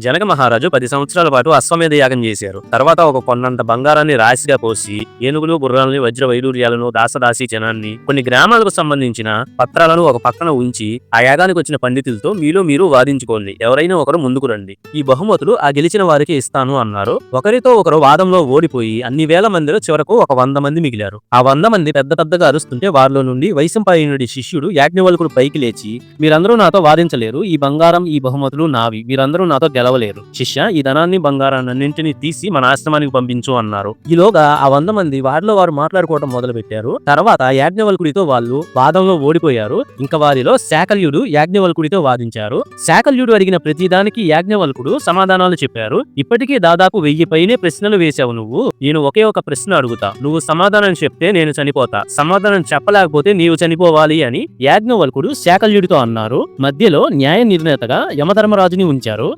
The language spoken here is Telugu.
జనక మహారాజు పది సంవత్సరాల పాటు అశ్వమేధ యాగం చేశారు. తర్వాత ఒక కొన్నంత బంగారాన్ని రాశిగా పోసి ఏనుగులు గుర్రాలని వజ్ర వైడూర్యాలను దాసదాసి జనాన్ని కొన్ని గ్రామాలకు సంబంధించిన పత్రాలను ఒక పక్కన ఉంచి ఆ యాగానికి వచ్చిన పండితులతో మీలో మీరు వాదించుకోండి. ఎవరైనా ఒకరు ముందుకు రండి. ఈ బహుమతులు ఆ గెలిచిన వారికి ఇస్తాను అన్నారు. ఒకరితో ఒకరు వాదంలో ఓడిపోయి అన్ని వేల మందిలో చివరకు ఒక వంద మంది మిగిలారు. ఆ వంద మంది పెద్ద పెద్దగా అరుస్తుంటే వారిలో నుండి వైశంపాయనుడి శిష్యుడు యాజ్ఞవల్కుడు పైకి లేచి మీరందరూ నాతో వాదించలేరు. ఈ బంగారం ఈ బహుమతులు నావి. మీరందరూ నాతో గెల గెలవలేరు శిష్య ఈ ధనాన్ని బంగారాన్నింటినీ తీసి మన ఆశ్రమానికి పంపించు అన్నారు. ఈలోగా ఆ వంద మంది వారిలో వారు మాట్లాడుకోవడం మొదలు పెట్టారు తర్వాత యాజ్ఞవల్కుడితో వాళ్ళు వాదంలో ఓడిపోయారు. ఇంకా వారిలో శాకల్యుడు యాజ్ఞవల్కుడితో వాదించారు. శాకల్యుడు అడిగిన ప్రతిదానికి యాజ్ఞవల్కుడు సమాధానాలు చెప్పారు. ఇప్పటికీ దాదాపు వెయ్యి పైనే ప్రశ్నలు వేశావు నువ్వు. నేను ఒకే ఒక ప్రశ్న అడుగుతా. నువ్వు సమాధానం చెప్తే నేను చనిపోతా. సమాధానం చెప్పలేకపోతే నీవు చనిపోవాలి అని యాజ్ఞవల్కుడు శాకల్యుడితో అన్నారు. మధ్యలో న్యాయ నిర్ణేతగా యమధర్మరాజుని ఉంచారు.